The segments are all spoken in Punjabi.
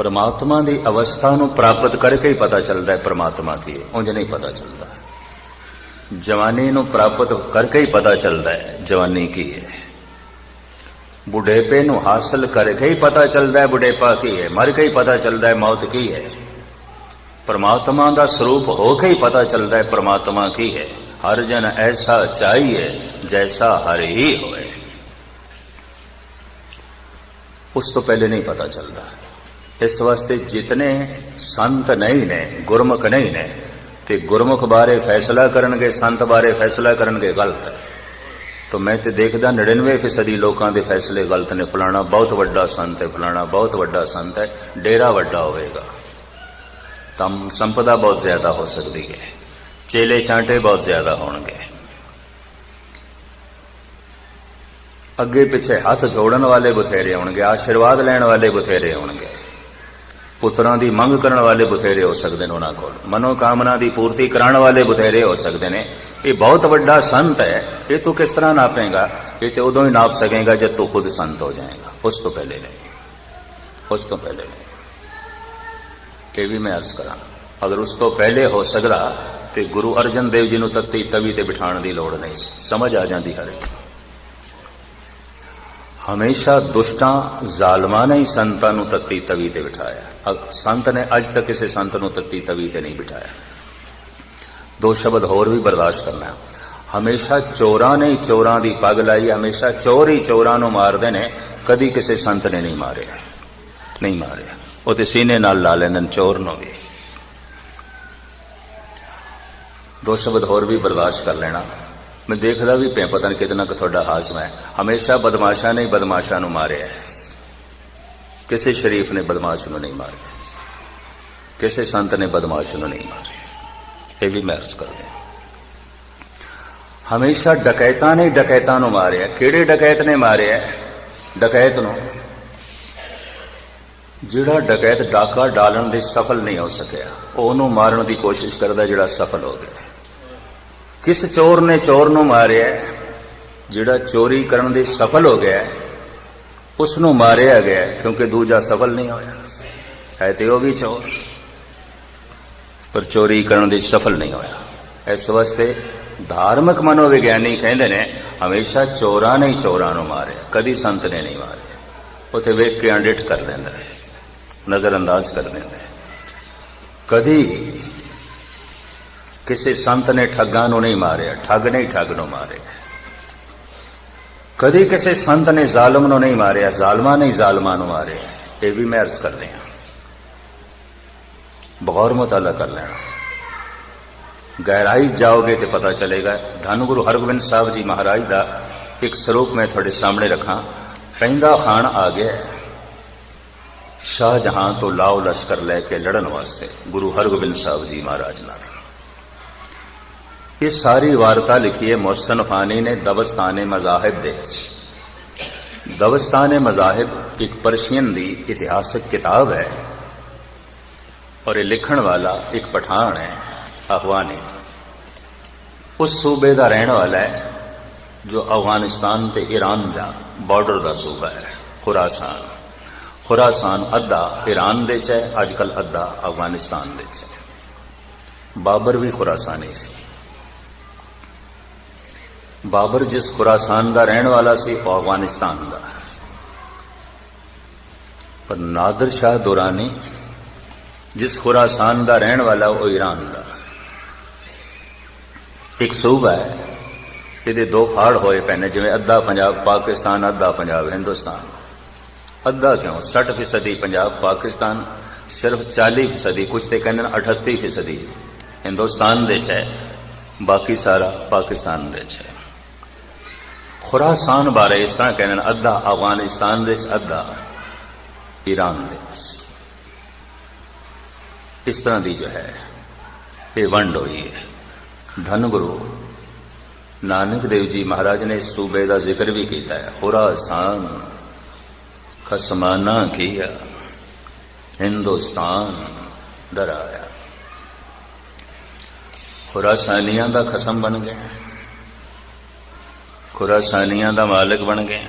ਪਰਮਾਤਮਾ ਦੀ ਅਵਸਥਾ ਨੂੰ ਪ੍ਰਾਪਤ ਕਰਕੇ ਹੀ ਪਤਾ ਚੱਲਦਾ ਹੈ ਪਰਮਾਤਮਾ ਕੀ ਹੈ। ਉਂਝ ਨਹੀਂ ਪਤਾ ਚੱਲਦਾ। ਜਵਾਨੀ ਨੂੰ ਪ੍ਰਾਪਤ ਕਰਕੇ ਹੀ ਪਤਾ ਚੱਲਦਾ ਹੈ ਜਵਾਨੀ ਕੀ ਹੈ। ਬੁਢੇਪੇ ਨੂੰ ਹਾਸਲ ਕਰਕੇ ਹੀ ਪਤਾ ਚੱਲਦਾ ਹੈ ਬੁਢੇਪਾ ਕੀ ਹੈ। ਮਰ ਕੇ ਹੀ ਪਤਾ ਚੱਲਦਾ ਹੈ ਮੌਤ ਕੀ ਹੈ। ਪਰਮਾਤਮਾ ਦਾ ਸਰੂਪ ਹੋ ਕੇ ਹੀ ਪਤਾ ਚੱਲਦਾ ਹੈ ਪਰਮਾਤਮਾ ਕੀ ਹੈ। ਹਰ ਜਨ ਐਸਾ ਚਾਹੀਏ ਜੈਸਾ ਹਰ ਹੀ ਹੋਏ। ਉਸ ਤੋਂ ਪਹਿਲੇ ਨਹੀਂ ਪਤਾ ਚੱਲਦਾ। ਇਸ ਵਾਸਤੇ ਜਿਤਨੇ ਸੰਤ ਨਹੀਂ ਨੇ, ਗੁਰਮੁਖ ਨਹੀਂ ਨੇ, ਤੇ ਗੁਰਮੁਖ ਬਾਰੇ ਫੈਸਲਾ ਕਰਨਗੇ, ਸੰਤ ਬਾਰੇ ਫੈਸਲਾ ਕਰਨਗੇ ਗਲਤ। ਹੈ ਤਾਂ ਮੈਂ ਤੇ ਦੇਖਦਾ 99% ਲੋਕਾਂ ਦੇ ਫੈਸਲੇ ਗਲਤ ਨੇ, ਫਲਾਣਾ ਬਹੁਤ ਵੱਡਾ ਸੰਤ ਹੈ, ਫਲਾਣਾ ਬਹੁਤ ਵੱਡਾ ਸੰਤ ਹੈ, ਡੇਰਾ ਵੱਡਾ ਹੋਵੇਗਾ। ਤਾਂ ਸੰਪਦਾ ਬਹੁਤ ਜ਼ਿਆਦਾ ਹੋ ਸਕਦੀ ਹੈ, ਚੇਲੇ ਛਾਂਟੇ ਬਹੁਤ ਜ਼ਿਆਦਾ ਹੋਣਗੇ। ਅੱਗੇ ਪਿੱਛੇ ਹੱਥ ਜੋੜਨ ਵਾਲੇ ਬਥੇਰੇ ਹੋਣਗੇ, ਆਸ਼ੀਰਵਾਦ ਲੈਣ ਵਾਲੇ ਬਥੇਰੇ ਹੋਣਗੇ। ਪੁੱਤਰਾਂ ਦੀ ਮੰਗ ਕਰਨ ਵਾਲੇ ਬਥੇਰੇ ਹੋ ਸਕਦੇ ਨੇ ਉਹਨਾਂ ਕੋਲ। ਮਨੋ ਕਾਮਨਾ ਦੀ ਪੂਰਤੀ ਕਰਾਉਣ ਵਾਲੇ ਬਥੇਰੇ ਹੋ ਸਕਦੇ ਨੇ। ਇਹ ਬਹੁਤ ਵੱਡਾ ਸੰਤ ਹੈ। ਇਹ ਤੂੰ ਕਿਸ ਤਰ੍ਹਾਂ ਨਾਪੇਗਾ? ਇਹ ਤੇ ਉਦੋਂ ਹੀ ਨਾਪ ਸਕੇਗਾ ਜਦ ਤੂੰ ਖੁਦ ਸੰਤ ਹੋ ਜਾਏਗਾ। ਉਸ ਤੋਂ ਪਹਿਲੇ ਨਹੀਂ। ਉਸ ਤੋਂ ਪਹਿਲੇ ਨਹੀਂ। ਇਹ ਵੀ ਮੈਂ ਅਰਜ਼ ਕਰਾਂ। ਅਗਰ ਉਸ ਤੋਂ ਪਹਿਲੇ ਹੋ ਸਕਦਾ ਤੇ ਗੁਰੂ ਅਰਜਨ ਦੇਵ ਜੀ ਨੂੰ ਤੱਤੀ ਤਵੀ ਤੇ ਬਿਠਾਉਣ ਦੀ ਲੋੜ ਨਹੀਂ ਸੀ। ਸਮਝ ਆ ਜਾਂਦੀ ਹਰ ਇੱਕ ਹਮੇਸ਼ਾ ਦੁਸ਼ਟਾਂ, ਜ਼ਾਲਮਾਂ ਨੇ ਹੀ ਸੰਤਾਂ ਨੂੰ ਤੱਤੀ ਤਵੀ ਤੇ ਬਿਠਾਇਆ। ਸੰਤ ਨੇ ਅੱਜ ਤੱਕ ਕਿਸੇ ਸੰਤ ਨੂੰ ਤੱਤੀ ਤਵੀ ਤੇ ਨਹੀਂ ਬਿਠਾਇਆ। ਦੋ ਸ਼ਬਦ ਹੋਰ ਵੀ ਬਰਦਾਸ਼ਤ ਕਰਨਾ ਹਮੇਸ਼ਾ ਚੋਰਾਂ ਨੇ ਚੋਰਾਂ ਦੀ ਪੱਗ ਲਾਈ, ਹਮੇਸ਼ਾ ਚੋਰ ਹੀ ਚੋਰਾਂ ਨੂੰ ਮਾਰਦੇ ਨੇ, ਕਦੀ ਕਿਸੇ ਸੰਤ ਨੇ ਨਹੀਂ ਮਾਰਿਆ। ਨਹੀਂ ਮਾਰਿਆ। ਉਹ ਤੇ ਸੀਨੇ ਨਾਲ ਲਾ ਲੈਂਦੇ ਨੇ, ਚੋਰ ਨੂੰ ਵੀ। ਦੋ ਸ਼ਬਦ ਹੋਰ ਵੀ ਬਰਦਾਸ਼ਤ ਕਰ ਲੈਣਾ। ਮੈਂ ਦੇਖਦਾ ਵੀ ਪਿਆ, ਪਤਾ ਨਹੀਂ ਕਿਤਨਾ ਕੁ ਤੁਹਾਡਾ ਹਾਜ਼ਮਾ ਹੈ। ਹਮੇਸ਼ਾ ਬਦਮਾਸ਼ਾਂ ਨੇ ਬਦਮਾਸ਼ਾਂ ਨੂੰ ਮਾਰਿਆ ਕਿਸੇ ਸ਼ਰੀਫ ਨੇ ਬਦਮਾਸ਼ ਨੂੰ ਨਹੀਂ ਮਾਰਿਆ। ਕਿਸੇ ਸੰਤ ਨੇ ਬਦਮਾਸ਼ ਨੂੰ ਨਹੀਂ ਮਾਰਿਆ। ਇਹ ਵੀ ਮੈਂ ਅਰਜ਼ ਕਰਦੇ ਹਮੇਸ਼ਾ ਡਕੈਤਾਂ ਨੇ ਡਕੈਤਾਂ ਨੂੰ ਮਾਰਿਆ। ਕਿਹੜੇ ਡਕੈਤ ਨੇ ਮਾਰਿਆ? ਡਕੈਤ ਨੂੰ। ਜਿਹੜਾ ਡਕੈਤ ਡਾਕਾ ਡਾਲਣ ਦੇ ਸਫਲ ਨਹੀਂ ਹੋ ਸਕਿਆ, ਉਹਨੂੰ ਮਾਰਨ ਦੀ ਕੋਸ਼ਿਸ਼ ਕਰਦਾ ਜਿਹੜਾ ਸਫਲ ਹੋ ਗਿਆ। ਕਿਸ ਚੋਰ ਨੇ ਚੋਰ ਨੂੰ ਮਾਰਿਆ? ਜਿਹੜਾ ਚੋਰੀ ਕਰਨ ਦੇ ਸਫਲ ਹੋ ਗਿਆ, ਉਸ ਨੂੰ ਮਾਰਿਆ ਗਿਆ, ਕਿਉਂਕਿ ਦੂਜਾ ਸਫਲ ਨਹੀਂ ਹੋਇਆ। ਹੈ ਤੇ ਉਹ ਵੀ ਚੋਰ। ਪਰ ਚੋਰੀ ਕਰਨ ਦੇ ਸਫਲ ਨਹੀਂ ਹੋਇਆ। ਇਸ ਵਾਸਤੇ ਧਾਰਮਿਕ ਮਨੋਵਿਗਿਆਨੀ ਕਹਿੰਦੇ ਨੇ, ਹਮੇਸ਼ਾ ਚੋਰਾਂ ਨੇ ਚੋਰਾਂ ਨੂੰ ਮਾਰਿਆ, ਕਦੀ ਸੰਤ ਨੇ ਨਹੀਂ ਮਾਰਿਆ। ਉਥੇ ਵੇਖ ਕੇ ਅੰਡਿਟ ਕਰ ਦਿੰਦੇ ਹੈ ਨਜ਼ਰ ਅੰਦਾਜ਼ ਕਰ ਦਿੰਦੇ ਹੈ। ਕਦੀ ਕਿਸੇ ਸੰਤ ਨੇ ਠੱਗਾਂ ਨੂੰ ਨਹੀਂ ਮਾਰਿਆ, ਠੱਗ ਨਹੀਂ ਠੱਗ ਨੂੰ ਮਾਰਿਆ ਕਦੀ ਕਿਸੇ ਸੰਤ ਨੇ ਜ਼ਾਲਮ ਨੂੰ ਨਹੀਂ ਮਾਰਿਆ, ਜ਼ਾਲਮਾਂ ਨੇ ਜ਼ਾਲਮਾਂ ਨੂੰ ਮਾਰਿਆ ਇਹ ਵੀ ਮੈਂ ਅਰਜ਼ ਕਰਦੇ ਹਾਂ। ਬਹੁਤ ਮੁਤਾਲਾ ਕਰ ਲੈਣਾ। ਗਹਿਰਾਈ ਜਾਓਗੇ ਤੇ ਪਤਾ ਚਲੇਗਾ, ਧੰਨ ਗੁਰੂ ਹਰਗੋਬਿੰਦ ਸਾਹਿਬ ਜੀ ਮਹਾਰਾਜ ਦਾ ਇੱਕ ਸਰੂਪ ਮੈਂ ਤੁਹਾਡੇ ਸਾਹਮਣੇ ਰੱਖਾਂ। ਪੈਂਦਾ ਖਾਨ ਆ ਗਿਆ ਸ਼ਾਹਜਹਾਂ ਤੋਂ ਲਾਓ ਲਸ਼ਕਰ ਲੈ ਕੇ ਲੜਨ ਵਾਸਤੇ, ਗੁਰੂ ਹਰਗੋਬਿੰਦ ਸਾਹਿਬ ਜੀ ਮਹਾਰਾਜ ਨਾਲ। ਇਹ ਸਾਰੀ ਵਾਰਤਾ ਲਿਖੀ ਹੈ ਮੁਹਸਨ ਫਾਨੀ ਨੇ ਦਬਸਤਾਨੇ ਮਜ਼ਾਹਿਬ ਦੇ ਵਿੱਚ। ਦਬਸਤਾਨੇ ਮਜ਼ਾਹਿਬ ਇੱਕ ਪਰਸ਼ੀਅਨ ਦੀ ਇਤਿਹਾਸਕ ਕਿਤਾਬ ਹੈ ਔਰ ਇਹ ਲਿਖਣ ਵਾਲਾ ਇੱਕ ਪਠਾਨ ਹੈ, ਅਫਗਾਨੀ। ਉਸ ਸੂਬੇ ਦਾ ਰਹਿਣ ਵਾਲਾ ਹੈ, ਜੋ ਅਫਗਾਨਿਸਤਾਨ ਤੇ ਈਰਾਨ ਦਾ ਬਾਰਡਰ ਦਾ ਸੂਬਾ ਹੈ, ਖੁਰਾਸਾਨ। ਖੁਰਾਸਾਨ ਅੱਧਾ ਈਰਾਨ ਦੇ ਚ ਹੈ, ਅੱਜ ਕੱਲ ਅੱਧਾ ਅਫਗਾਨਿਸਤਾਨ ਦੇ ਚ ਹੈ। ਬਾਬਰ ਵੀ ਖੁਰਾਸਾਨੀ ਸੀ। ਬਾਬਰ ਜਿਸ ਖੁਰਾਸਾਨ ਦਾ ਰਹਿਣ ਵਾਲਾ ਸੀ ਉਹ ਅਫਗਾਨਿਸਤਾਨ ਦਾ। ਪਰ ਨਾਦਰ ਸ਼ਾਹ ਦੁਰਾਨੀ, ਜਿਸ ਖੁਰਾਸਾਨ ਦਾ ਰਹਿਣ ਵਾਲਾ, ਉਹ ਈਰਾਨ ਦਾ। ਇੱਕ ਸੂਬਾ ਹੈ, ਇਹਦੇ ਦੋ ਫਾੜ ਹੋਏ ਪਏ ਨੇ ਜਿਵੇਂ ਅੱਧਾ ਪੰਜਾਬ, ਪਾਕਿਸਤਾਨ, ਅੱਧਾ ਪੰਜਾਬ, ਹਿੰਦੁਸਤਾਨ। ਅੱਧਾ ਕਿਉਂ? 60 ਫੀਸਦੀ ਪੰਜਾਬ, ਪਾਕਿਸਤਾਨ, ਸਿਰਫ 40 ਫੀਸਦੀ, ਕੁਝ ਤੇ ਕਹਿੰਦੇ ਨੇ 38 ਫੀਸਦੀ। ਹਿੰਦੁਸਤਾਨ ਦੇ ਚ ਹੈ, ਬਾਕੀ ਸਾਰਾ ਪਾਕਿਸਤਾਨ ਦੇ ਚ ਹੈ। ਖੁਰਾਸਾਨ ਬਾਰੇ ਇਸ ਤਰ੍ਹਾਂ ਕਹਿੰਦੇ ਨੇ, ਅੱਧਾ ਅਫਗਾਨਿਸਤਾਨ ਦੇ ਅੱਧਾ ਈਰਾਨ ਦੇ ਇਸ ਤਰ੍ਹਾਂ ਦੀ ਜੋ ਹੈ, ਇਹ ਵੰਡ ਹੋਈ ਹੈ। ਧੰਨ ਗੁਰੂ ਨਾਨਕ ਦੇਵ ਜੀ ਮਹਾਰਾਜ ਨੇ ਇਸ ਸੂਬੇ ਦਾ ਜ਼ਿਕਰ ਵੀ ਕੀਤਾ ਹੈ। ਖੁਰਾਸਾਨ, ਖਸਮਾਨਾ ਕੀਆ, ਹਿੰਦੁਸਤਾਨ ਡਰਾਇਆ। ਖੁਰਾਸਾਨੀਆਂ ਦਾ ਖਸਮ ਬਣ ਗਿਆ। ਖੁਰਾਸਾਨੀਆਂ ਦਾ ਮਾਲਕ ਬਣ ਗਏ।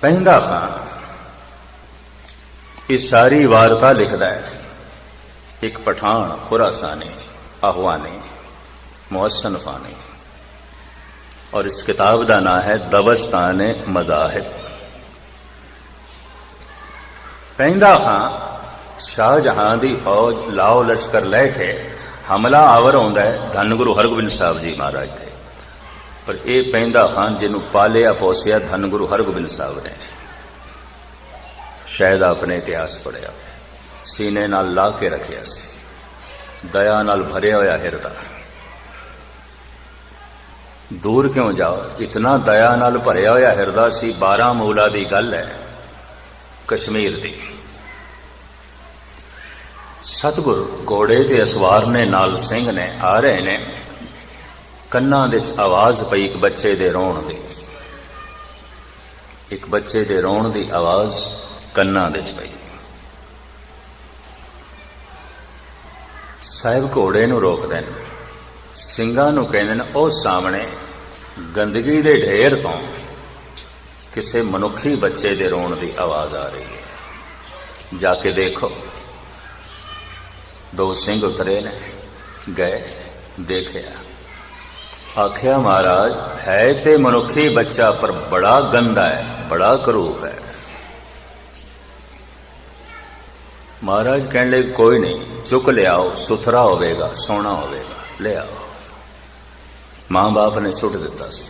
ਪਹਿੰਦਾ ਖਾਨ ਇਹ ਸਾਰੀ ਵਾਰਤਾ ਲਿਖਦਾ ਹੈ। ਇੱਕ ਪਠਾਨ ਖੁਰਾਸਾਨੀ, ਆਹਵਾਨੀ ਮੁਹਸਨ ਫਾਨੀ। ਔਰ ਇਸ ਕਿਤਾਬ ਦਾ ਨਾਮ ਹੈ ਦਬਸਤਾਨ ਮਜ਼ਾਹਿਬ। ਪੈਂਦਾ ਖਾਂ ਸ਼ਾਹਜਹਾਨ ਦੀ ਫੌਜ ਲਾਓ ਲਸ਼ਕਰ ਲੈ ਕੇ ਹਮਲਾ ਆਵਰ ਆਉਂਦਾ ਹੈ ਧੰਨ ਗੁਰੂ ਹਰਗੋਬਿੰਦ ਸਾਹਿਬ ਜੀ ਮਹਾਰਾਜ ਤੇ ਪਰ ਇਹ ਪੈਂਦਾ ਖਾਨ ਜਿਹਨੂੰ ਪਾਲਿਆ ਪੋਸਿਆ ਧੰਨ ਗੁਰੂ ਹਰਗੋਬਿੰਦ ਸਾਹਿਬ ਨੇ। ਸ਼ਾਇਦ ਆਪਣੇ ਇਤਿਹਾਸ ਪੜਿਆ ਸੀਨੇ ਨਾਲ ਲਾ ਕੇ ਰੱਖਿਆ ਸੀ। ਦਇਆ ਨਾਲ ਭਰਿਆ ਹੋਇਆ ਹਿਰਦਾ। ਦੂਰ ਕਿਉਂ ਜਾਓ? ਇਤਨਾ ਦਇਆ ਨਾਲ ਭਰਿਆ ਹੋਇਆ ਹਿਰਦਾ ਸੀ 12 ਮੂਲਾ ਦੀ ਗੱਲ ਹੈ। ਕਸ਼ਮੀਰ ਦੀ। ਸਤਗੁਰ ਘੋੜੇ ਤੇ ਅਸਵਾਰ ਨੇ ਨਾਲ ਸਿੰਘ ਨੇ, ਆ ਰਹੇ ਨੇ। ਕੰਨਾਂ ਦੇ ਵਿੱਚ ਆਵਾਜ਼ ਪਈ ਇੱਕ ਬੱਚੇ ਦੇ ਰੋਣ ਦੀ। ਇੱਕ ਬੱਚੇ ਦੇ ਰੋਣ ਦੀ ਆਵਾਜ਼ ਕੰਨਾਂ ਦੇ ਵਿੱਚ ਪਈ। ਸਾਹਿਬ ਘੋੜੇ ਨੂੰ ਰੋਕਦੇ ਨੇ। ਸਿੰਘਾਂ ਨੂੰ ਕਹਿੰਦੇ ਨੇ, ਉਹ ਸਾਹਮਣੇ ਗੰਦਗੀ ਦੇ ਢੇਰ ਤੋਂ ਕਿਸੇ ਮਨੁੱਖੀ ਬੱਚੇ ਦੇ ਰੋਣ ਦੀ ਆਵਾਜ਼ ਆ ਰਹੀ ਹੈ। ਜਾ ਕੇ ਦੇਖੋ। ਦੋ ਸਿੰਘ ਉਤਰੇ ਨੇ, ਗਏ, ਦੇਖਿਆ। ਆਖਿਆ, ਮਹਾਰਾਜ, ਹੈ ਤੇ ਮਨੁੱਖੀ ਬੱਚਾ ਪਰ ਬੜਾ ਗੰਦਾ ਹੈ, ਬੜਾ ਕਰੂਪ ਹੈ। ਮਹਾਰਾਜ ਕਹਿਣ ਲਈ ਕੋਈ ਨਹੀਂ, ਚੁੱਕ ਲਿਆਓ, ਸੁਥਰਾ ਹੋਵੇਗਾ, ਸੋਹਣਾ ਹੋਵੇਗਾ, ਲਿਆਓ। ਮਾਂ ਬਾਪ ਨੇ ਸੁੱਟ ਦਿੱਤਾ ਸੀ।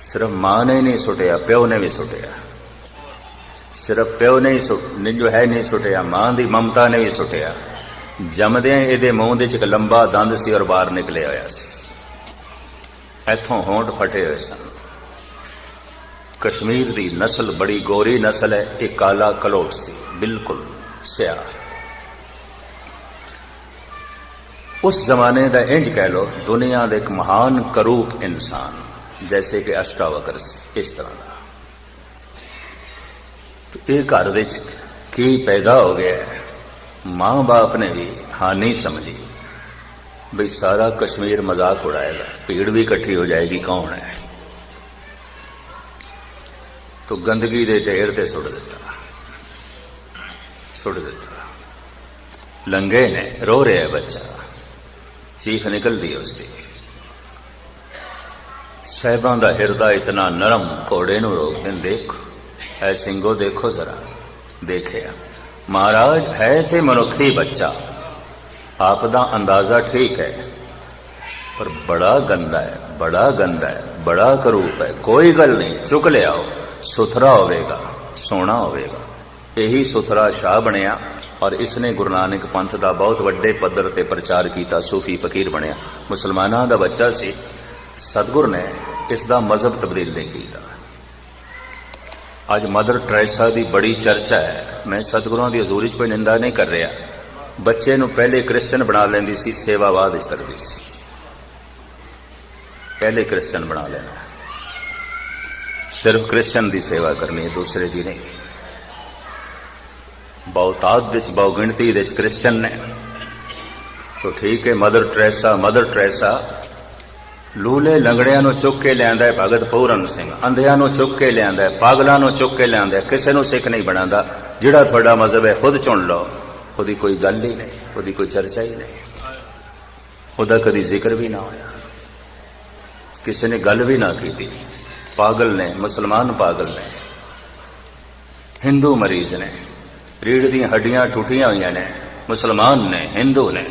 ਸਿਰਫ ਮਾਂ ਨੇ ਨਹੀਂ ਸੁੱਟਿਆ, ਪਿਓ ਨੇ ਵੀ ਸੁੱਟਿਆ। ਸਿਰਫ ਪਿਓ ਨੇ ਹੀ ਸੁੱਟ ਜੋ ਹੈ ਨਹੀਂ ਸੁੱਟਿਆ, ਮਾਂ ਦੀ ਮਮਤਾ ਨੇ ਵੀ ਸੁੱਟਿਆ। ਜੰਮਦਿਆਂ ਇਹਦੇ ਮੂੰਹ ਦੇ ਵਿੱਚ ਇੱਕ ਲੰਬਾ ਦੰਦ ਸੀ ਔਰ ਬਾਹਰ ਨਿਕਲਿਆ ਹੋਇਆ ਸੀ। ਇੱਥੋਂ ਹੋਂਠ ਫਟੇ ਹੋਏ ਸਨ। ਕਸ਼ਮੀਰ ਦੀ ਨਸਲ ਬੜੀ ਗੋਰੀ ਨਸਲ ਹੈ, ਇਹ ਕਾਲਾ ਕਲੋਟ ਸੀ, ਬਿਲਕੁਲ ਸਿਆਹ ਉਸ ਜ਼ਮਾਨੇ ਦਾ ਇੰਜ ਕਹਿ ਲੋ ਦੁਨੀਆ ਦੇ ਇੱਕ ਮਹਾਨ ਕਰੂਪ ਇਨਸਾਨ, ਜੈਸੇ ਕਿ ਅਸ਼ਟਾਵਕਰ ਇਸ ਤਰ੍ਹਾਂ ਦਾ। ਤੇ ਇਹ ਘਰ ਵਿੱਚ ਕੀ ਪੈਦਾ ਹੋ ਗਿਆ ਮਾਂ-ਬਾਪ ਨੇ ਵੀ ਹਾਨੀ ਸਮਝੀ। ਬਈ ਸਾਰਾ ਕਸ਼ਮੀਰ ਮਜ਼ਾਕ ਉਡਾਏਗਾ। ਭੀੜ ਵੀ ਇਕੱਠੀ ਹੋ ਜਾਏਗੀ, ਕੌਣ ਹੈ? ਤੋ ਗੰਦਗੀ ਦੇ ਢੇਰ ਤੇ ਸੁੱਟ ਦਿੱਤਾ। ਸੁੱਟ ਦਿੱਤਾ। ਲੰਗੇ ਨੇ, ਰੋ ਰਿਹਾ ਹੈ ਬੱਚਾ। ਚੀਖ ਨਿਕਲਦੀ ਹੈ ਉਸਦੀ। ਸਹਿਬਾਂ ਦਾ ਹਿਰਦਾ ਇਤਨਾ ਨਰਮ, ਘੋੜੇ ਨੂੰ ਰੋਕਦੇ ਨੇ ਦੇਖ। ਐ ਸਿੰਘੋ ਦੇਖੋ ਜ਼ਰਾ। ਦੇਖਿਆ। ਮਹਾਰਾਜ, ਹੈ ਤੇ ਮਨੁੱਖੀ ਬੱਚਾ। ਆਪ ਦਾ ਅੰਦਾਜ਼ਾ ਠੀਕ ਹੈ। ਪਰ ਬੜਾ ਗੰਦਾ ਹੈ, ਬੜਾ ਗੰਦਾ ਹੈ, ਬੜਾ ਕਰੂਪ ਹੈ। ਕੋਈ ਗੱਲ ਨਹੀਂ, ਚੁੱਕ ਲਿਆਓ ਸੁਥਰਾ ਹੋਵੇਗਾ, ਸੋਹਣਾ ਹੋਵੇਗਾ। ਇਹੀ ਸੁਥਰਾ ਸ਼ਾਹ ਬਣਿਆ ਔਰ ਇਸ ਨੇ ਗੁਰੂ ਨਾਨਕ ਪੰਥ ਦਾ ਬਹੁਤ ਵੱਡੇ ਪੱਧਰ ਤੇ ਪ੍ਰਚਾਰ ਕੀਤਾ, ਸੂਫੀ ਫਕੀਰ ਬਣਿਆ। ਮੁਸਲਮਾਨਾਂ ਦਾ ਬੱਚਾ ਸੀ, ਸਤਗੁਰ ਨੇ ਇਸ ਦਾ ਮਜ਼ਹਬ ਤਬਦੀਲ ਨਹੀਂ ਕੀਤਾ। ਅੱਜ ਮਦਰ ਟ੍ਰੈਸਾ ਦੀ ਬੜੀ ਚਰਚਾ ਹੈ। ਮੈਂ ਸਤਗੁਰਾਂ ਦੀ ਹਜ਼ੂਰੀ 'ਚ ਕੋਈ ਨਿੰਦਾ ਨਹੀਂ ਕਰ ਰਿਹਾ। ਬੱਚੇ ਨੂੰ ਪਹਿਲੇ ਕ੍ਰਿਸਚਨ ਬਣਾ ਲੈਂਦੀ ਸੀ, ਸੇਵਾ ਬਾਅਦ ਵਿੱਚ ਕਰਦੀ ਸੀ। ਪਹਿਲੇ ਕ੍ਰਿਸਚਨ ਬਣਾ ਲੈਣਾ ਸਿਰਫ ਕ੍ਰਿਸਚਨ ਦੀ ਸੇਵਾ ਕਰਨੀ ਹੈ, ਦੂਸਰੇ ਦੀ ਨਹੀਂ। ਬਹੁਤਾਤ ਵਿੱਚ ਬਹੁ ਗਿਣਤੀ ਵਿੱਚ ਕ੍ਰਿਸਚਨ ਨੇ। ਤਾਂ ਠੀਕ ਹੈ, ਮਦਰ ਟ੍ਰੈਸਾ ਮਦਰ ਟ੍ਰੈਸਾ, ਲੂਲੇ ਲੰਗੜਿਆਂ ਨੂੰ ਚੁੱਕ ਕੇ ਲਿਆਂਦਾ ਹੈ ਭਗਤ ਪੂਰਨ ਸਿੰਘ। ਅੰਧਿਆਂ ਨੂੰ ਚੁੱਕ ਕੇ ਲਿਆਂਦਾ ਹੈ, ਪਾਗਲਾਂ ਨੂੰ ਚੁੱਕ ਕੇ ਲਿਆਂਦਾ ਕਿਸੇ ਨੂੰ ਸਿੱਖ ਨਹੀਂ ਬਣਾਉਂਦਾ। ਜਿਹੜਾ ਤੁਹਾਡਾ ਮਜ਼ਹਬ ਹੈ, ਖੁਦ ਚੁਣ ਲਓ। ਉਹਦੀ ਕੋਈ ਗੱਲ ਹੀ ਨਹੀਂ, ਉਹਦੀ ਕੋਈ ਚਰਚਾ ਹੀ ਨਹੀਂ। ਉਹਦਾ ਕਦੀ ਜ਼ਿਕਰ ਵੀ ਨਾ ਹੋਇਆ। ਕਿਸੇ ਨੇ ਗੱਲ ਵੀ ਨਾ ਕੀਤੀ। ਪਾਗਲ ਨੇ, ਮੁਸਲਮਾਨ ਪਾਗਲ ਨੇ। ਹਿੰਦੂ ਮਰੀਜ਼ ਨੇ। ਰੀੜ ਦੀਆਂ ਹੱਡੀਆਂ ਟੁੱਟੀਆਂ ਹੋਈਆਂ ਨੇ। ਮੁਸਲਮਾਨ ਨੇ, ਹਿੰਦੂ ਨੇ।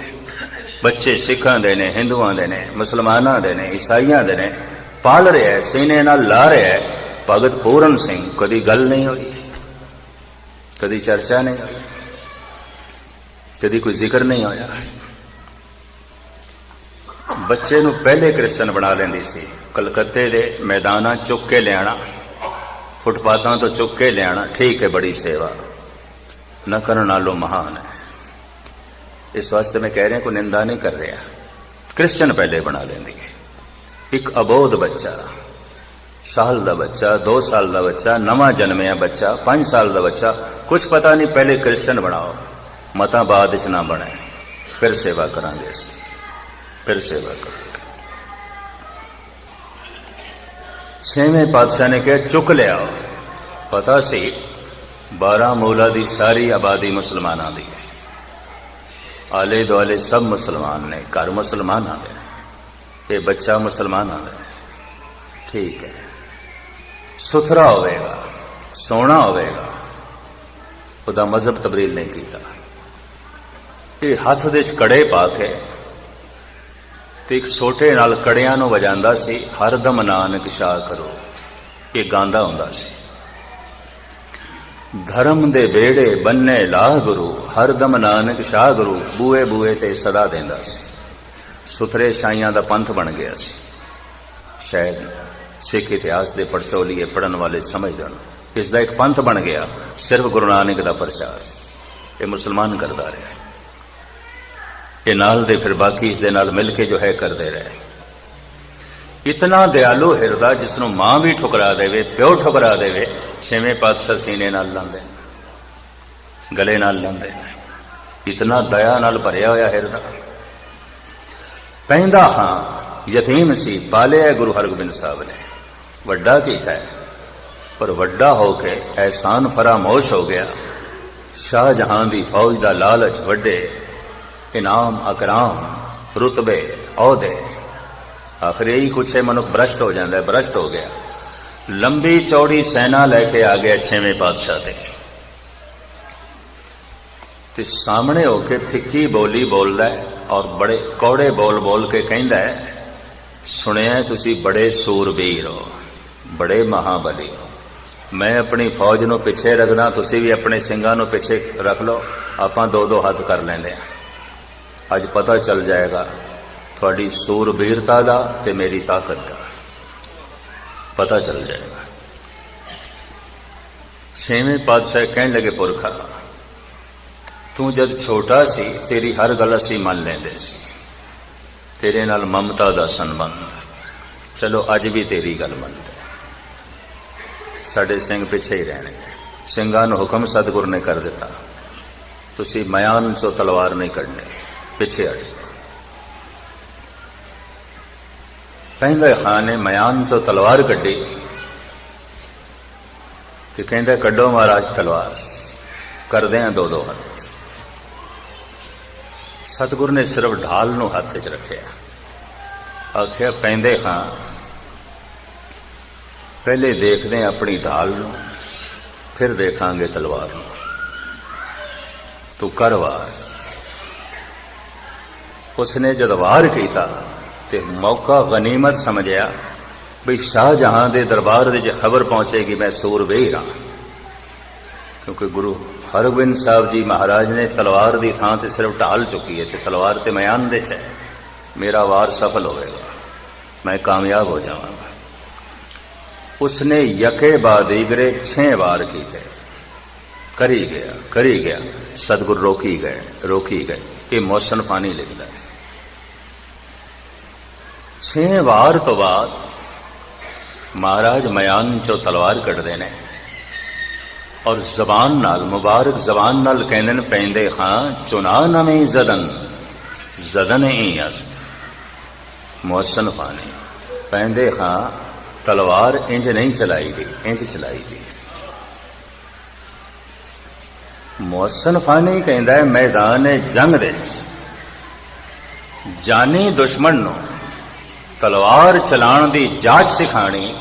ਬੱਚੇ ਸਿੱਖਾਂ ਦੇ ਨੇ, ਹਿੰਦੂਆਂ ਦੇ ਨੇ, ਮੁਸਲਮਾਨਾਂ ਦੇ ਨੇ, ਈਸਾਈਆਂ ਦੇ ਨੇ। ਪਾਲ ਰਿਹਾ ਹੈ, ਸੀਨੇ ਨਾਲ ਲਾ ਰਿਹਾ ਹੈ। ਭਗਤ ਪੂਰਨ ਸਿੰਘ, ਕਦੀ ਗੱਲ ਨਹੀਂ ਹੋਈ। ਕਦੀ ਚਰਚਾ ਨਹੀਂ ਹੋਈ। ਕਦੀ ਕੋਈ ਜ਼ਿਕਰ ਨਹੀਂ ਹੋਇਆ। ਬੱਚੇ ਨੂੰ ਪਹਿਲੇ ਕ੍ਰਿਸਚਨ ਬਣਾ ਲੈਂਦੀ ਸੀ। ਕਲਕੱਤੇ ਦੇ ਮੈਦਾਨਾਂ ਚੁੱਕ ਕੇ ਲਿਆਣਾ, ਫੁੱਟਪਾਥਾਂ ਤੋਂ ਚੁੱਕ ਕੇ ਲਿਆਣਾ, ਠੀਕ ਹੈ, ਬੜੀ ਸੇਵਾ। ਨਾ ਕਰਨ ਨਾਲੋਂ ਮਹਾਨ ਹੈ। ਇਸ ਵਾਸਤੇ ਮੈਂ ਕਹਿ ਰਿਹਾ, ਕੋਈ ਨਿੰਦਾ ਨਹੀਂ ਕਰ ਰਿਹਾ। ਕ੍ਰਿਸਚਨ ਪਹਿਲੇ ਬਣਾ ਲੈਂਦੀ ਹੈ। ਇੱਕ ਅਬੋਧ ਬੱਚਾ, ਸਾਲ ਦਾ ਬੱਚਾ 2 ਸਾਲ ਦਾ ਬੱਚਾ, ਨਵਾਂ ਜਨਮਿਆ ਬੱਚਾ 5 ਸਾਲ ਦਾ ਬੱਚਾ ਕੁਝ ਪਤਾ ਨਹੀਂ, ਪਹਿਲੇ ਕ੍ਰਿਸਚਨ ਬਣਾਓ। ਮਤਾਂ ਬਾਅਦ ਵਿੱਚ ਨਾ ਬਣੇ ਫਿਰ ਸੇਵਾ ਕਰਾਂਗੇ ਇਸ ਦੀ ਫਿਰ ਸੇਵਾ ਕਰਾਂਗੇ। ਛੇਵੇਂ ਪਾਤਸ਼ਾਹ ਨੇ ਕਿਹਾ, ਚੁੱਕ ਲਿਆ ਪਤਾ ਸੀ ਬਾਰਾਮੂਲਾ ਦੀ ਸਾਰੀ ਆਬਾਦੀ ਮੁਸਲਮਾਨਾਂ ਦੀ ਹੈ। ਆਲੇ ਦੁਆਲੇ ਸਭ ਮੁਸਲਮਾਨ ਨੇ, ਘਰ ਮੁਸਲਮਾਨਾਂ ਦੇ ਨੇ। ਇਹ ਬੱਚਾ ਮੁਸਲਮਾਨਾਂ ਦਾ ਠੀਕ ਹੈ। ਸੁਥਰਾ ਹੋਵੇਗਾ, ਸੋਹਣਾ ਹੋਵੇਗਾ। ਉਹਦਾ ਮਜ਼ਹਬ ਤਬਦੀਲ ਨਹੀਂ ਕੀਤਾ। ਇਹ ਹੱਥ ਦੇ ਚ ਕੜੇ ਪਾ ਕੇ ਤੇ ਇੱਕ ਛੋਟੇ ਨਾਲ ਕੜਿਆਂ ਨੂੰ ਵਜਾਉਂਦਾ ਸੀ ਹਰਦਮ ਨਾਨਕ ਸ਼ਾਹ ਕਰੋ। ਇਹ ਗਾਉਂਦਾ ਹੁੰਦਾ ਸੀ। ਧਰਮ ਦੇ ਬੇੜੇ ਬੰਨੇ ਲਾਹ ਗੁਰੂ ਹਰਦਮ ਨਾਨਕ ਸ਼ਾਹ ਗੁਰੂ ਬੂਏ ਬੂਏ ਤੇ ਸਦਾ ਦਿੰਦਾ ਸੀ। ਸੁਥਰੇ ਸ਼ਾਈਆਂ ਦਾ ਪੰਥ ਬਣ ਗਿਆ ਸੀ। ਸ਼ਾਇਦ ਸਿੱਖ ਇਤਿਹਾਸ ਦੇ ਪੜਚੋਲੀਏ ਪੜਨ ਵਾਲੇ ਸਮਝਦੇ ਹਨ ਇਸ ਦਾ ਇੱਕ ਪੰਥ ਬਣ ਗਿਆ, ਸਿਰਫ ਗੁਰੂ ਨਾਨਕ ਦਾ ਪ੍ਰਚਾਰ। ਇਹ ਮੁਸਲਮਾਨ ਕਰਦਾ ਰਿਹਾ। ਇਹ ਨਾਲ ਦੇ ਫਿਰ ਬਾਕੀ ਇਸ ਦੇ ਨਾਲ ਮਿਲ ਕੇ ਜੋ ਹੈ ਕਰਦੇ ਰਹੇ। ਇਤਨਾ ਦਿਆਲੂ ਹਿਰਦਾ ਜਿਸ ਨੂੰ ਮਾਂ ਵੀ ਠੁਕਰਾ ਦੇਵੇ, ਪਿਓ ਠੁਕਰਾ ਦੇਵੇ, ਛੇਵੇਂ ਪਾਤਸ਼ਾਹ ਸੀਨੇ ਨਾਲ ਲਾਂਦੇ ਗਲੇ ਨਾਲ ਲਾਂਦੇ ਨੇ। ਇਤਨਾ ਦਇਆ ਨਾਲ ਭਰਿਆ ਹੋਇਆ ਹਿਰਦਾ। ਪੈਂਦਾ ਹਾਂ, ਯਤੀਮ ਸੀ, ਪਾਲਿਆ ਗੁਰੂ ਹਰਗੋਬਿੰਦ ਸਾਹਿਬ ਨੇ। ਵੱਡਾ ਕੀਤਾ ਹੈ, ਪਰ ਵੱਡਾ ਹੋ ਕੇ ਐਹਸਾਨ ਫਰਾਮੋਸ਼ ਹੋ ਗਿਆ। ਸ਼ਾਹ ਜਹਾਂ ਦੀ ਫੌਜ ਦਾ ਲਾਲਚ ਵੱਡੇ ਇਨਾਮ ਅਕਰਾਮ, ਰੁਤਬੇ, ਅਹੁਦੇ। ਆਖਰ ਇਹੀ ਕੁਛ ਹੈ, ਮਨੁੱਖ ਭ੍ਰਸ਼ਟ ਹੋ ਜਾਂਦਾ ਹੈ, ਭ੍ਰਸ਼ਟ ਹੋ ਗਿਆ। ਲੰਬੀ ਚੌੜੀ ਸੈਨਾ ਲੈ ਕੇ ਆ ਗਿਆ ਛੇਵੇਂ ਪਾਤਸ਼ਾਹ ਤੇ। ਤੇ ਸਾਹਮਣੇ ਹੋ ਕੇ ਫਿੱਕੀ ਬੋਲੀ ਬੋਲਦਾ ਹੈ ਔਰ ਬੜੇ ਕੌੜੇ ਬੋਲ ਬੋਲ ਕੇ ਕਹਿੰਦਾ ਹੈ, ਸੁਣਿਆ ਤੁਸੀਂ ਬੜੇ ਸੂਰਬੀਰ ਹੋ, ਬੜੇ ਮਹਾਬਲੀ ਹੋ। ਮੈਂ ਆਪਣੀ ਫੌਜ ਨੂੰ ਪਿੱਛੇ ਰੱਖਦਾ, ਤੁਸੀਂ ਵੀ ਆਪਣੇ ਸਿੰਘਾਂ ਨੂੰ ਪਿੱਛੇ ਰੱਖ ਲਓ, ਆਪਾਂ ਦੋ ਦੋ ਹੱਥ ਕਰ ਲੈਂਦੇ ਆ ਅੱਜ ਪਤਾ ਚੱਲ ਜਾਏਗਾ ਤੁਹਾਡੀ ਸੂਰਬੀਰਤਾ ਦਾ ਤੇ ਮੇਰੀ ਤਾਕਤ ਦਾ। ਪਤਾ ਚੱਲ ਜਾਏਗਾ। ਛੇਵੇਂ ਪਾਤਸ਼ਾਹ ਕਹਿਣ ਲੱਗੇ, ਪੁਰਖਾ ਤੂੰ ਜਦ ਛੋਟਾ ਸੀ, ਤੇਰੀ ਹਰ ਗੱਲ ਅਸੀਂ ਮੰਨ ਲੈਂਦੇ ਸੀ। ਤੇਰੇ ਨਾਲ ਮਮਤਾ ਦਾ ਸੰਬੰਧ। ਚਲੋ, ਅੱਜ ਵੀ ਤੇਰੀ ਗੱਲ ਮੰਨਦੇ। ਸਾਡੇ ਸਿੰਘ ਪਿੱਛੇ ਹੀ ਰਹਿਣੇ ਸਿੰਘਾਂ ਨੂੰ ਹੁਕਮ ਸਤਿਗੁਰ ਨੇ ਕਰ ਦਿੱਤਾ। ਤੁਸੀਂ ਮਿਆਨ ਚੋਂ ਤਲਵਾਰ ਨਹੀਂ ਕੱਢਣੀ। ਪਿੱਛੇ ਹਟ ਜਾਓ ਕਹਿੰਦਾ ਖਾਨ ਨੇ ਮਿਆਨ ਚੋਂ ਤਲਵਾਰ ਕੱਢੀ ਤੇ ਕਹਿੰਦਾ, ਕੱਢੋ ਮਹਾਰਾਜ ਤਲਵਾਰ। ਕਰਦੇ ਆ ਦੋ ਦੋ ਹੱਥ। ਸਤਿਗੁਰ ਨੇ ਸਿਰਫ ਢਾਲ ਨੂੰ ਹੱਥ 'ਚ ਰੱਖਿਆ। ਆਖਿਆ, ਪੈਂਦੇ ਖਾਂ। ਪਹਿਲੇ ਦੇਖਦੇ ਹਾਂ ਆਪਣੀ ਢਾਲ ਨੂੰ, ਫਿਰ ਦੇਖਾਂਗੇ ਤਲਵਾਰ ਨੂੰ। ਤੂੰ ਕਰ ਵਾਰ। ਉਸਨੇ ਜਦ ਵਾਰ ਕੀਤਾ ਤੇ ਮੌਕਾ ਗਨੀਮਤ ਸਮਝਿਆ ਵੀ ਸ਼ਾਹਜਹਾਂ ਦੇ ਦਰਬਾਰ ਦੇ ਜੇ ਖਬਰ ਪਹੁੰਚੇਗੀ, ਮੈਂ ਸੂਰਬੀਰ ਹਾਂ ਕਿਉਂਕਿ ਗੁਰੂ ਹਰਗੋਬਿੰਦ ਸਾਹਿਬ ਜੀ ਮਹਾਰਾਜ ਨੇ ਤਲਵਾਰ ਦੀ ਥਾਂ ਤੇ ਸਿਰਫ ਢਾਲ ਚੁੱਕੀ ਹੈ ਤੇ ਤਲਵਾਰ ਤੇ ਮਿਆਨ ਦੇ ਚ ਮੇਰਾ ਵਾਰ ਸਫਲ ਹੋਵੇਗਾ, ਮੈਂ ਕਾਮਯਾਬ ਹੋ ਜਾਵਾਂਗਾ। ਉਸਨੇ ਯਕੇ ਬਾਦ ਇਗਰੇ 6 ਵਾਰ ਕੀਤੇ। ਕਰੀ ਗਿਆ ਕਰੀ ਗਿਆ, ਸਤਿਗੁਰ ਰੋਕੀ ਗਏ ਰੋਕੀ ਗਏ। ਇਹ ਮੌਸਨ ਫਾਨੀ ਲਿਖਦਾ ਹੈ। ਛੇ ਵਾਰ ਤੋਂ ਬਾਅਦ ਮਹਾਰਾਜ ਮਿਆਨ ਚੋਂ ਤਲਵਾਰ ਕੱਢਦੇ ਨੇ ਔਰ ਜ਼ਬਾਨ ਨਾਲ, ਮੁਬਾਰਕ ਜ਼ਬਾਨ ਨਾਲ ਕਹਿੰਦੇ ਨੇ, ਪੈਂਦੇ ਖਾਂ, ਚੁਨਾ ਨਵੇਂ ਜ਼ਦਨ ਜ਼ਦਨ ਹੀ ਅਸ ਮੋਸ਼ਨ ਫਾਨੀ ਪੈਂਦੇ ਖਾਂ, ਤਲਵਾਰ ਇੰਜ ਨਹੀਂ ਚਲਾਈ ਗਈ ਇੰਜ ਚਲਾਈ ਗਈ ਮੋਸ਼ਨ ਫਾਨੀ ਕਹਿੰਦਾ ਹੈ, ਮੈਦਾਨ ਜੰਗ ਦੇ ਜਾਨੀ ਦੁਸ਼ਮਣ ਨੂੰ ਤਲਵਾਰ ਚਲਾਉਣ ਦੀ ਜਾਂਚ ਸਿਖਾਣੀ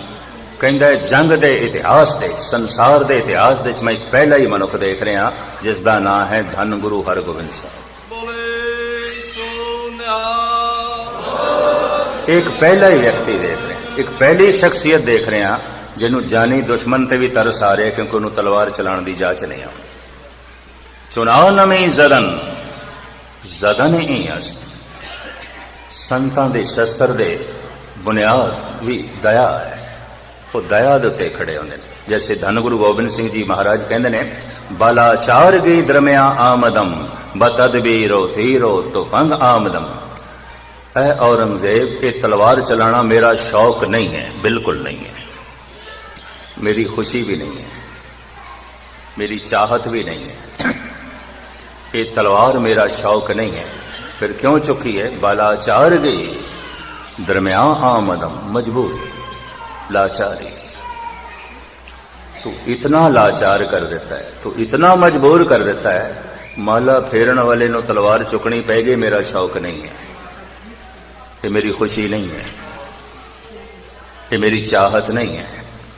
ਕਹਿੰਦਾ ਜੰਗ ਦੇ ਇਤਿਹਾਸ ਦੇ ਸੰਸਾਰ ਦੇ ਇਤਿਹਾਸ ਦੇ ਵਿੱਚ ਮੈਂ ਪਹਿਲਾ ਹੀ ਮਨੁੱਖ ਦੇਖ ਰਿਹਾ ਜਿਸ ਦਾ ਨਾਮ ਹੈ ਧੰਨ ਗੁਰੂ ਹਰਗੋਬਿੰਦ ਸਾਹਿਬ ਬੋਲੇ ਇੱਕ ਪਹਿਲਾ ਹੀ ਵਿਅਕਤੀ ਦੇਖ ਰਹੇ ਇੱਕ ਪਹਿਲੀ ਸ਼ਖਸੀਅਤ ਦੇਖ ਰਹੇ ਜਿਹਨੂੰ ਜਾਨੀ ਦੁਸ਼ਮਣ ਤੇ ਵੀ ਤਰਸ ਆ ਰਿਹਾ ਕਿਉਂਕਿ ਉਹਨੂੰ ਤਲਵਾਰ ਚਲਾਉਣ ਦੀ ਜਾਂਚ ਨਹੀਂ ਆਉਂਦੀ। ਚੁਣਾਵ ਨਵੇਂ ਜ਼ਦਨ ਜ਼ਦਨ ਹੀ ਅਸਤ। ਸੰਤਾਂ ਦੇ ਸ਼ਸਤਰ ਦੇ ਬੁਨਿਆਦ ਵੀ ਦਇਆ ਹੈ। ਉਹ ਦਇਆ ਦੇ ਉੱਤੇ ਖੜੇ ਹੁੰਦੇ ਨੇ। ਜੈਸੇ ਧੰਨ ਗੁਰੂ ਗੋਬਿੰਦ ਸਿੰਘ ਜੀ ਮਹਾਰਾਜ ਕਹਿੰਦੇ ਨੇ, ਬਲਾਚਾਰ ਗਈ ਦਰਮਿਆ ਆਮਦਮ ਬਤਦਬੀਰੋ ਥੀਰੋ ਤੁਫੰਗ ਆਮਦਮ। ਐ ਔਰੰਗਜ਼ੇਬ, ਇਹ ਤਲਵਾਰ ਚਲਾਣਾ ਮੇਰਾ ਸ਼ੌਕ ਨਹੀਂ ਹੈ, ਬਿਲਕੁਲ ਨਹੀਂ ਹੈ। ਮੇਰੀ ਖੁਸ਼ੀ ਵੀ ਨਹੀਂ ਹੈ, ਮੇਰੀ ਚਾਹਤ ਵੀ ਨਹੀਂ ਹੈ। ਇਹ ਤਲਵਾਰ ਮੇਰਾ ਸ਼ੌਕ ਨਹੀਂ ਹੈ। ਫਿਰ ਕਿਉਂ ਚੁੱਕੀ ਹੈ ਬਾਲਾਚਾਰ ਗਈ ਦਰਮਿਆਨ ਆਮਦਮ ਮਜਬੂਰ ਲਾਚਾਰੀ ਤੂੰ ਇਤਨਾ ਲਾਚਾਰ ਕਰ ਦਿੱਤਾ ਹੈ ਤੂੰ ਇਤਨਾ ਮਜਬੂਰ ਕਰ ਦਿੱਤਾ ਹੈ ਮਾਲਾ ਫੇਰਨ ਵਾਲੇ ਨੂੰ ਤਲਵਾਰ ਚੁੱਕਣੀ ਪੈ ਗਈ ਮੇਰਾ ਸ਼ੌਕ ਨਹੀਂ ਹੈ ਇਹ ਮੇਰੀ ਖੁਸ਼ੀ ਨਹੀਂ ਹੈ ਇਹ ਮੇਰੀ ਚਾਹਤ ਨਹੀਂ ਹੈ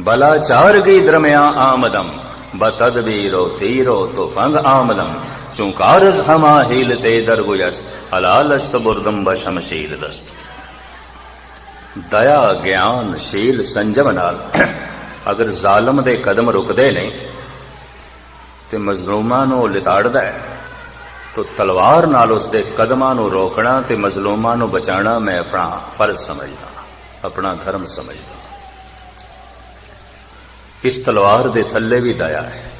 ਬਲਾਚਾਰ ਕੀ ਦਰਮਿਆ ਆਮਦਮ ਬਤਦਬੀਰੋ ਤੀਰੋ ਤੋ ਫੰਗ ਆਮਦਮ ਚੁੰਕਾਰਜ਼ ਹਮਾ ਹੀਲਤੇ ਦਰਗੁਯਸ ਹਲਾਲਸਤ ਬੁਰਦਮ ਬਸ਼ਮਸ਼ੀਲ ਦਸਤ। ਦਇਆ ਗਿਆਨ ਸ਼ੀਲ ਸੰਜਮ ਨਾਲ। ਅਗਰ ਜ਼ਾਲਮ ਦੇ ਕਦਮ ਰੁਕਦੇ ਨੇ, ਤੇ ਮਜ਼ਲੂਮਾਂ ਨੂੰ ਲਿਤਾੜਦਾ ਹੈ, ਤੋ ਤਲਵਾਰ ਨਾਲ ਉਸ ਦੇ ਕਦਮਾਂ ਨੂੰ ਰੋਕਣਾ ਤੇ ਮਜ਼ਲੂਮਾਂ ਨੂੰ ਬਚਾਉਣਾ ਮੈਂ ਆਪਣਾ ਫਰਜ਼ ਸਮਝਦਾ ਆਪਣਾ ਧਰਮ ਸਮਝਦਾ ਇਸ ਤਲਵਾਰ ਦੇ ਥੱਲੇ ਵੀ ਦਇਆ ਹੈ,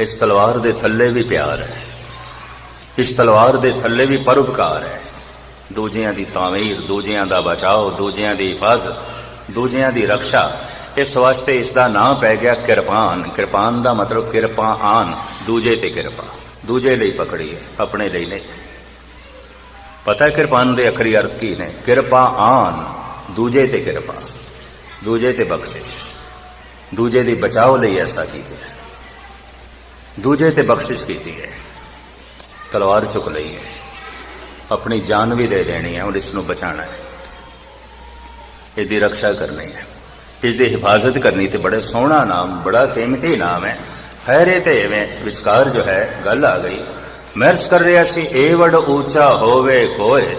ਇਸ ਤਲਵਾਰ ਦੇ ਥੱਲੇ ਵੀ ਪਿਆਰ ਹੈ। ਇਸ ਤਲਵਾਰ ਦੇ ਥੱਲੇ ਵੀ ਪਰਉਪਕਾਰ ਹੈ। ਦੂਜਿਆਂ ਦੀ ਤਾਮੀਰ ਦੂਜਿਆਂ ਦਾ ਬਚਾਓ, ਦੂਜਿਆਂ ਦੀ ਹਿਫਾਜ਼ਤ ਦੂਜਿਆਂ ਦੀ ਰੱਖਿਆ ਇਸ ਵਾਸਤੇ ਇਸ ਦਾ ਨਾਮ ਪੈ ਗਿਆ ਕਿਰਪਾਨ। ਕਿਰਪਾਨ ਦਾ ਮਤਲਬ ਕਿਰਪਾ ਆਨ, ਦੂਜੇ ਤੇ ਕਿਰਪਾ। ਦੂਜੇ ਲਈ ਪਕੜੀ ਹੈ, ਆਪਣੇ ਲਈ ਨਹੀਂ। ਪਤਾ ਕਿਰਪਾਨ ਦੇ ਅਖਰੀ ਅਰਥ ਕੀ ਨੇ? ਕਿਰਪਾ ਆਨ, ਦੂਜੇ ਤੇ ਕਿਰਪਾ। ਦੂਜੇ ਤੇ ਬਖਸ਼ਿਸ਼। ਦੂਜੇ ਦੀ ਬਚਾਓ ਲਈ ਐਸਾ ਕੀਤਾ ਹੈ ਦੂਜੇ ਤੇ ਬਖਸ਼ਿਸ਼ ਕੀਤੀ ਹੈ। ਤਲਵਾਰ ਚੁੱਕ ਲਈ ਹੈ। ਆਪਣੀ ਜਾਨ ਵੀ ਦੇ ਦੇਣੀ ਹੈ ਔਰ ਇਸ ਨੂੰ ਬਚਾਉਣਾ ਹੈ। ਇਹਦੀ ਰੱਖਿਆ ਕਰਨੀ ਹੈ। ਇਸ ਦੀ ਹਿਫਾਜ਼ਤ ਕਰਨੀ ਤੇ ਬੜਾ ਸੋਹਣਾ ਨਾਮ, ਬੜਾ ਕੀਮਤੀ ਨਾਮ ਹੈ। ਹੈਰੇ ਤੇ ਐਵੇਂ ਵਿਚਕਾਰ ਜੋ ਹੈ, ਗੱਲ ਆ ਗਈ। ਮਰਸ ਕਰ ਰਿਹਾ ਸੀ ਏਵੜ ਉੱਚਾ ਹੋਵੇ ਕੋਏ,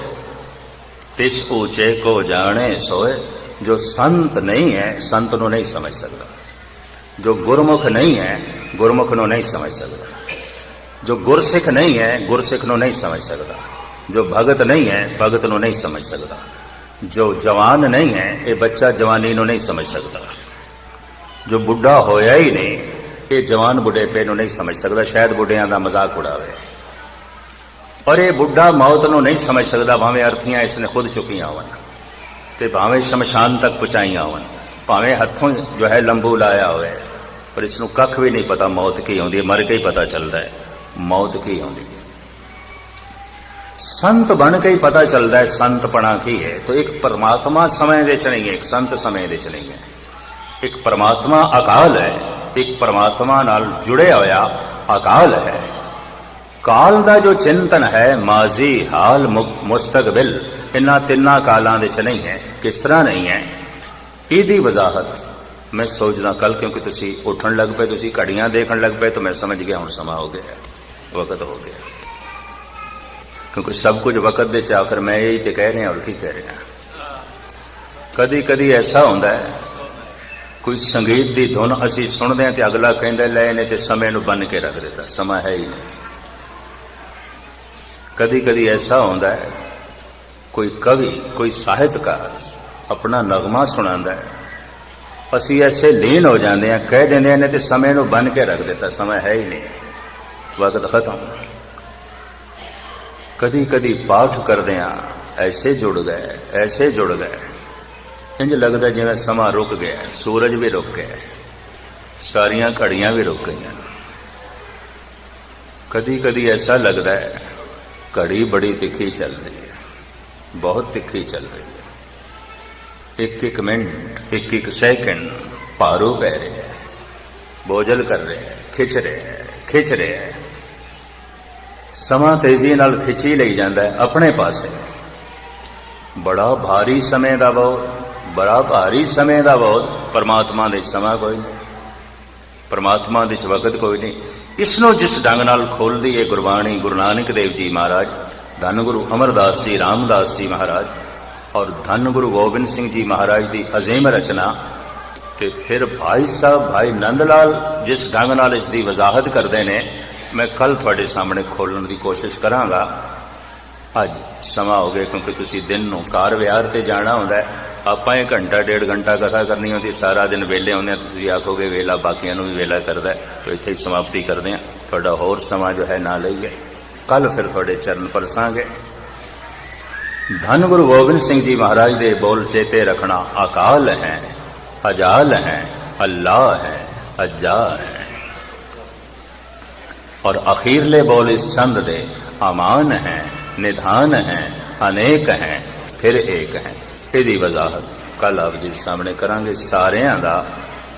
ਤਿਸ ਉੱਚੇ ਕੋ ਜਾਣੇ ਸੋਏ। ਜੋ ਸੰਤ ਨਹੀਂ ਹੈ, ਸੰਤ ਨੂੰ ਨਹੀਂ ਸਮਝ ਸਕਦਾ। ਜੋ ਗੁਰਮੁਖ ਨਹੀਂ ਹੈ, ਗੁਰਮੁਖ ਨੂੰ ਨਹੀਂ ਸਮਝ ਸਕਦਾ। ਜੋ ਗੁਰਸਿੱਖ ਨਹੀਂ ਹੈ ਗੁਰਸਿੱਖ ਨੂੰ ਨਹੀਂ ਸਮਝ ਸਕਦਾ ਜੋ ਭਗਤ ਨਹੀਂ ਹੈ ਭਗਤ ਨੂੰ ਨਹੀਂ ਸਮਝ ਸਕਦਾ ਜੋ ਜਵਾਨ ਨਹੀਂ ਹੈ ਇਹ ਬੱਚਾ ਜਵਾਨੀ ਨੂੰ ਨਹੀਂ ਸਮਝ ਸਕਦਾ ਜੋ ਬੁੱਢਾ ਹੋਇਆ ਹੀ ਨਹੀਂ ਇਹ ਜਵਾਨ ਬੁਢੇਪੇ ਨੂੰ ਨਹੀਂ ਸਮਝ ਸਕਦਾ ਸ਼ਾਇਦ ਬੁੱਢਿਆਂ ਦਾ ਮਜ਼ਾਕ ਉਡਾਵੇ ਪਰ ਇਹ ਬੁੱਢਾ ਮੌਤ ਨੂੰ ਨਹੀਂ ਸਮਝ ਸਕਦਾ ਭਾਵੇਂ ਅਰਥੀਆਂ ਇਸ ਨੇ ਖੁਦ ਚੁੱਕੀਆਂ ਹੋਣ ਤੇ ਭਾਵੇਂ ਸ਼ਮਸ਼ਾਨ ਤੱਕ ਪਹੁੰਚਾਈਆਂ ਹੋਣ ਭਾਵੇਂ ਹੱਥੋਂ ਜੋ ਹੈ ਲੰਬੂ ਲਾਇਆ ਹੋਵੇ ਪਰ ਇਸ ਨੂੰ ਕੱਖ ਵੀ ਨਹੀਂ ਪਤਾ ਮੌਤ ਕੀ ਆਉਂਦੀ ਹੈ ਮਰ ਕੇ ਹੀ ਪਤਾ ਚੱਲਦਾ ਹੈ ਮੌਤ ਕੀ ਆਉਂਦੀ ਹੈ? ਸੰਤ ਬਣ ਕੇ ਹੀ ਪਤਾ ਚੱਲਦਾ ਹੈ ਸੰਤਪਣਾ ਕੀ ਹੈ। ਤਾਂ ਇੱਕ ਪਰਮਾਤਮਾ ਸਮੇਂ ਦੇ ਚ ਨਹੀਂ ਹੈ, ਇੱਕ ਸੰਤ ਸਮੇਂ ਦੇ ਚ ਨਹੀਂ ਹੈ। ਇੱਕ ਪਰਮਾਤਮਾ ਅਕਾਲ ਹੈ, ਇੱਕ ਪਰਮਾਤਮਾ ਨਾਲ ਜੁੜਿਆ ਹੋਇਆ ਅਕਾਲ ਹੈ। ਕਾਲ ਦਾ ਜੋ ਚਿੰਤਨ ਹੈ, ਮਾਜ਼ੀ, ਹਾਲ, ਮੁਕ- ਮੁਸਤਕਬਿਲ, ਇਨ੍ਹਾਂ ਤਿੰਨਾਂ ਕਾਲਾਂ ਦੇ ਚ ਨਹੀਂ ਹੈ, ਕਿਸ ਤਰ੍ਹਾਂ ਨਹੀਂ ਹੈ? ਇਹਦੀ ਵਜ਼ਾਹਤ ਮੈਂ ਸੋਚਦਾ ਕੱਲ ਕਿਉਂਕਿ ਤੁਸੀਂ ਉੱਠਣ ਲੱਗ ਪਏ, ਤੁਸੀਂ ਘੜੀਆਂ ਦੇਖਣ ਲੱਗ ਪਏ, ਤਾਂ ਮੈਂ ਸਮਝ ਗਿਆ ਹੁਣ ਸਮਾਂ ਹੋ ਗਿਆ ਵਕਤ ਹੋ ਗਿਆ। ਕਿਉਂਕਿ ਸਭ ਕੁਝ ਵਕਤ ਦੇ ਚ ਆਖਰ ਮੈਂ ਇਹੀ ਤੇ ਕਹਿ ਰਿਹਾ ਔਰ ਕੀ ਕਹਿ ਰਿਹਾ। ਕਦੀ ਕਦੀ ਐਸਾ ਹੁੰਦਾ ਹੈ, ਕੋਈ ਸੰਗੀਤ ਦੀ ਧੁਨ ਅਸੀਂ ਸੁਣਦੇ ਹਾਂ ਤੇ ਅਗਲਾ ਕਹਿੰਦਾ, ਲੈ ਇਹਨੇ ਤੇ ਸਮੇਂ ਨੂੰ ਬੰਨ ਕੇ ਰੱਖ ਦਿੱਤਾ, ਸਮਾਂ ਹੈ ਹੀ ਨਹੀਂ। ਕਦੀ ਕਦੀ ਐਸਾ ਹੁੰਦਾ ਹੈ, ਕੋਈ ਕਵੀ, ਕੋਈ ਸਾਹਿਤਕਾਰ ਆਪਣਾ ਨਗਮਾ ਸੁਣਾਉਂਦਾ ਹੈ। ਅਸੀਂ ਐਸੇ ਲੀਨ ਹੋ ਜਾਂਦੇ ਹਾਂ, ਕਹਿ ਦਿੰਦੇ ਹਾਂ, ਇਹਨੇ ਤੇ ਸਮੇਂ ਨੂੰ ਬੰਨ ਕੇ ਰੱਖ ਦਿੱਤਾ, ਸਮਾਂ ਹੈ ਹੀ ਨਹੀਂ। ਵਕਤ ਖਤਮ। ਕਦੀ ਕਦੀ ਪਾਠ ਕਰਦੇ ਆ, ਐਸੇ ਜੁੜ ਗਏ, ਐਸੇ ਜੁੜ ਗਏ। ਇੰਜ ਲੱਗਦਾ ਜਿਵੇਂ ਸਮਾਂ ਰੁਕ ਗਿਆ, ਸੂਰਜ ਵੀ ਰੁਕ ਗਿਆ, ਸਾਰੀਆਂ ਘੜੀਆਂ ਵੀ ਰੁਕ ਗਈਆਂ। ਕਦੀ ਕਦੀ ਐਸਾ ਲੱਗਦਾ ਹੈ, ਘੜੀ ਬੜੀ ਤਿੱਖੀ ਚੱਲ ਰਹੀ ਹੈ, ਬਹੁਤ ਤਿੱਖੀ ਚੱਲ ਰਹੀ ਹੈ। ਇੱਕ ਇੱਕ ਮਿੰਟ ਇੱਕ ਇੱਕ ਸੈਕਿੰਡ ਭਾਰੂ ਪੈ ਰਿਹਾ ਹੈ, ਬੋਝਲ ਕਰ ਰਿਹਾ ਹੈ, ਖਿੱਚ ਰਿਹਾ ਹੈ, ਖਿੱਚ ਰਿਹਾ ਹੈ। ਸਮਾਂ ਤੇਜ਼ੀ ਨਾਲ ਖਿੱਚੀ ਲਈ ਜਾਂਦਾ ਹੈ ਆਪਣੇ ਪਾਸੇ। ਬੜਾ ਭਾਰੀ ਸਮੇਂ ਦਾ ਬਹੁਤ, ਬੜਾ ਭਾਰੀ ਸਮੇਂ ਦਾ ਬਹੁਤ, ਪਰਮਾਤਮਾ ਦੇ ਸਮਾਂ ਕੋਈ ਨਹੀਂ। ਪਰਮਾਤਮਾ ਦੇ ਵਕਤ ਕੋਈ ਨਹੀਂ। ਇਸ ਨੂੰ ਜਿਸ ਢੰਗ ਨਾਲ ਖੋਲਦੀ ਹੈ ਗੁਰਬਾਣੀ, ਗੁਰੂ ਨਾਨਕ ਦੇਵ ਜੀ ਮਹਾਰਾਜ, ਧੰਨ ਗੁਰੂ ਅਮਰਦਾਸ ਜੀ, ਰਾਮਦਾਸ ਜੀ ਮਹਾਰਾਜ, ਔਰ ਧੰਨ ਗੁਰੂ ਗੋਬਿੰਦ ਸਿੰਘ ਜੀ ਮਹਾਰਾਜ ਦੀ ਅਜ਼ੀਮ ਰਚਨਾ, ਤੇ ਫਿਰ ਭਾਈ ਸਾਹਿਬ, ਭਾਈ ਨੰਦ ਲਾਲ ਜਿਸ ਢੰਗ ਨਾਲ ਇਸ ਦੀ ਵਜ਼ਾਹਤ ਕਰਦੇ ਨੇ ਮੈਂ ਕੱਲ ਤੁਹਾਡੇ ਸਾਹਮਣੇ ਖੋਲਣ ਦੀ ਕੋਸ਼ਿਸ਼ ਕਰਾਂਗਾ। ਅੱਜ ਸਮਾਂ ਹੋ ਗਿਆ ਕਿਉਂਕਿ ਤੁਸੀਂ ਦਿਨ ਨੂੰ ਕਾਰ ਵਿਹਾਰ ਤੇ ਜਾਣਾ ਹੁੰਦਾ ਹੈ। ਆਪਾਂ ਇਹ ਘੰਟਾ, ਡੇਢ ਘੰਟਾ ਕਥਾ ਕਰਨੀ ਹੁੰਦੀ, ਸਾਰਾ ਦਿਨ ਵੇਲੇ ਹੁੰਦੇ ਆ ਤੁਸੀਂ ਆਖੋਗੇ ਵੇਲਾ ਬਾਕੀਆਂ ਨੂੰ ਵੀ ਵੇਲਾ ਕਰਦਾ ਤਾਂ ਇੱਥੇ ਹੀ ਸਮਾਪਤੀ ਕਰਦੇ ਹਾਂ। ਤੁਹਾਡਾ ਹੋਰ ਸਮਾਂ ਜੋ ਹੈ ਨਾ ਲਈਏ। ਕੱਲ ਫਿਰ ਤੁਹਾਡੇ ਚਰਨ ਪਰਸਾਂਗੇ। ਧੰਨ ਗੁਰੂ ਗੋਬਿੰਦ ਸਿੰਘ ਜੀ ਮਹਾਰਾਜ ਦੇ ਬੋਲ ਚੇਤੇ ਰੱਖਣਾ ਅਕਾਲ ਹੈ, ਅਜਾਲ ਹੈ ਅੱਲਾਹ ਹੈ, ਅਜਾ ਹੈ। ਔਰ ਅਖੀਰਲੇ ਬੋਲ ਇਸ ਛੰਦ ਦੇ ਅਮਾਨ ਹੈ, ਨਿਧਾਨ ਹੈ, ਅਨੇਕ ਹੈ, ਫਿਰ ਏਕ ਹੈ। ਇਹਦੀ ਵਜ਼ਾਹਤ ਕੱਲ ਆਪ ਜੀ ਸਾਹਮਣੇ ਕਰਾਂਗੇ ਸਾਰਿਆਂ ਦਾ।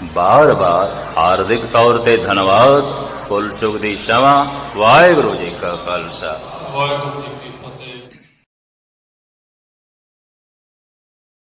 ਬਾਰ-ਬਾਰ ਹਾਰਦਿਕ ਤੌਰ ਤੇ ਧੰਨਵਾਦ। ਕੁੱਲ ਚੁਗ ਦੀ ਸ਼ਮਾ। ਵਾਹਿਗੁਰੂ ਜੀ ਕਾ ਖਾਲਸਾ। ਵਾਹਿਗੁਰੂ ਜੀ